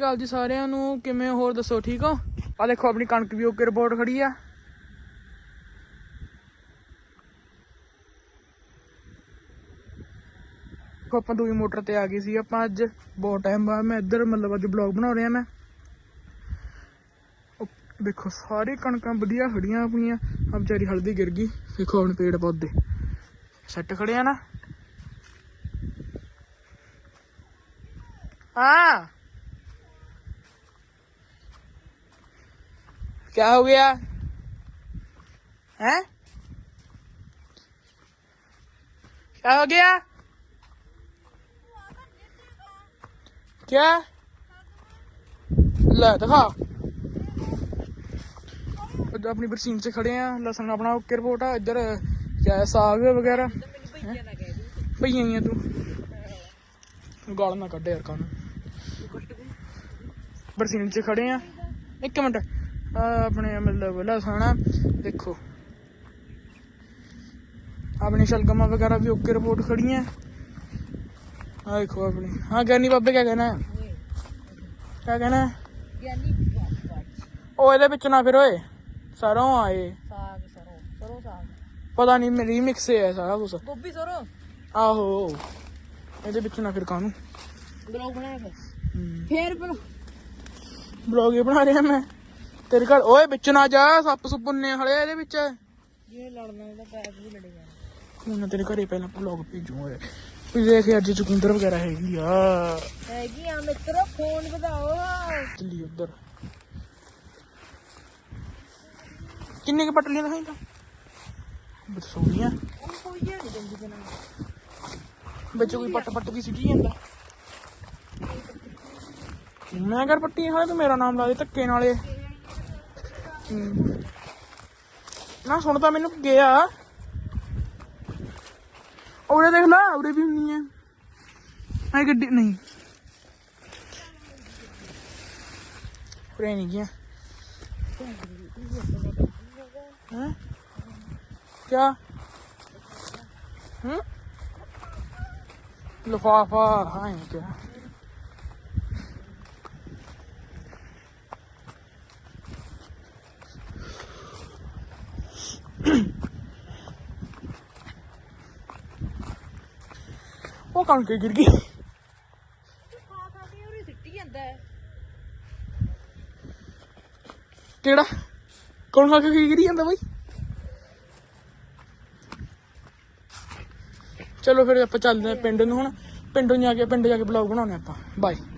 ਸ਼੍ਰੀ ਅਕਾਲ ਜੀ ਸਾਰਿਆਂ ਨੂੰ, ਕਿਵੇਂ ਹੋਰ ਦੱਸੋ, ਠੀਕ ਹੋ? ਆ ਦੇਖੋ, ਆਪਣੀ ਕਣਕ ਵੀ ਓਕੇ ਰਿਪੋਰਟ ਖੜੀ ਆ। ਦੇਖੋ, ਆਪਾਂ ਦੂਜੀ ਮੋਟਰ ਤੇ ਆ ਗਏ ਸੀ, ਆਪਾਂ ਅੱਜ ਬਹੁਤ ਟਾਈਮ ਬਾਅਦ ਮੈਂ ਇੱਧਰ ਮਤਲਬ ਅੱਜ ਬਲੌਗ ਬਣਾ ਰਿਹਾ ਮੈਂ। ਦੇਖੋ, ਸਾਰੀ ਕਣਕਾਂ ਵਧੀਆ ਖੜੀਆਂ ਆਪਣੀਆਂ ਆ ਵਿਚਾਰੀ ਹਲਦੀ ਗਿਰ ਗਈ। ਦੇਖੋ ਆਪਣੇ ਪੇੜ ਪੌਦੇ ਸੈੱਟ ਖੜੇ ਆ ਨਾ। हाँ क्या हो गया हैं क्या हो गया क्या ला दिखा अपनी बरसीन से खड़े हैं लसन अपना ओके रिपोर्ट है इधर क्या है साग वगैरह भैया ही है तू गाल ना कटे यार कान बरसीन से खड़े हैं एक मिनट ਆਹ ਆਪਣੇ ਮਤਲਬ ਲਸਣ ਆ ਦੇਖੋ। ਆਪਣੀ ਸ਼ਲਗਮਾਂ ਵਗੈਰਾ ਵੀ ਓਕੇ ਰਿਪੋਰਟ ਖੜੀਆਂ ਆ ਦੇਖੋ ਆਪਣੀ। ਹਾਂ ਗਿਆਨੀ ਬਾਬੇ ਕਿਆ ਕਹਿਣਾ? ਹੈ? ਕਿਆ ਕਹਿਣਾ? ਹੈ? ਉਹ ਇਹਦੇ ਵਿੱਚ ਨਾ ਫਿਰ ਓਏ ਸਰੋਂ ਆਏ ਸਾਗ ਸਰੋਂ। ਸਰੋਂ ਸਾਗ। ਪਤਾ ਨਹੀਂ ਮੇਰੀ ਮਿਕਸ ਹੈ ਸਾਰਾ ਕੁਝ ਗੋਭੀ ਸਰੋਂ? ਆਹੋ। ਇਹਦੇ ਵਿੱਚ ਨਾ ਫਿਰ ਕਾਨੂੰ ਬਲੌਗ ਬਣਾਇਆ ਫਿਰ ਫੇਰ ਬਲੌਗ ਬਲੌਗ ਹੀ ਬਣਾ ਰਿਹਾ ਮੈਂ। ਤੇਰੇ ਘਰ ਓਏ ਵਿੱਚ ਨਾ ਜਾ ਸੱਪ ਸੁਪਨੇ ਹਲੇ ਇਹਦੇ ਵਿੱਚ। ਜਿਵੇਂ ਲੜਨਾ ਪੈਪ ਵੀ ਹੁਣ ਤੇਰੇ ਘਰੇ ਪਹਿਲਾਂ ਬਲੌਗ ਭੇਜੂ ਓਏ। ਵੀ ਦੇਖ ਅੱਜ ਚੁਕਿੰਦਰ ਵਗੈਰਾ ਹੈਗੀ ਆ। ਹੈਗੀ ਆ ਮਿੱਤਰੋ ਫੋਨ ਵਧਾਓ। ਚੱਲੀ ਉਧਰ। ਕਿੰਨੇ ਕੁ ਪਟਲੀਆਂ ਦਿਖਾਈ ਤਾਂ? ਬਤ ਸੋਹਣੀਆਂ। ਉਹ ਕੋਈ ਹੈ ਨਹੀਂ ਜੰਦੀ ਜਨਾ ਵਿੱਚ ਕੋਈ ਪੱਟ ਪੱਟ ਕੀ ਸਿੱਟੀ ਜਾਂਦਾ? ਮੈਂ ਕਰ ਪੱਟੀ ਹੋਇਆ ਤੂੰ ਮੇਰਾ ਨਾਮ ਲਾ ਦੇ ਧੱਕੇ ਨਾਲੇ। ਨਾ ਸੁਣ ਤਾਂ ਮੈਨੂੰ ਗਿਆ। ਉਰੇ ਦੇਖ ਲਾ, ਉਰੇ ਵੀ ਹੁੰਨੀ ਆ। ਆਈ ਗੱਡੀ, ਨਹੀਂ। ਉਰੇ ਨਹੀਂ ਗਿਆ। ਹੈ? ਕਿਆ? ਹੂੰ? ਲਿਫਾਫਾ ਹਾਂ ਕਿਆ। ਉਹ ਕਣਕ ਗਿਰ ਗਈ। ਖਾ ਖਾ ਕੇ ਉਹਨੇ ਸਿੱਟੀ ਜਾਂਦਾ ਹੈ ਕਿਹੜਾ? ਕੌਣ ਖਾ ਕੇ ਕੀ ਗਿਰੀ ਜਾਂਦਾ ਬਾਈ? ਚਲੋ ਫਿਰ ਆਪਾਂ ਚੱਲਦੇ ਆ ਪਿੰਡ ਨੂੰ ਹੁਣ। ਪਿੰਡੋਂ ਜਾ ਕੇ ਪਿੰਡ ਜਾ ਕੇ ਬਲੌਗ ਬਣਾਉਣੇ ਆਪਾਂ। ਬਾਏ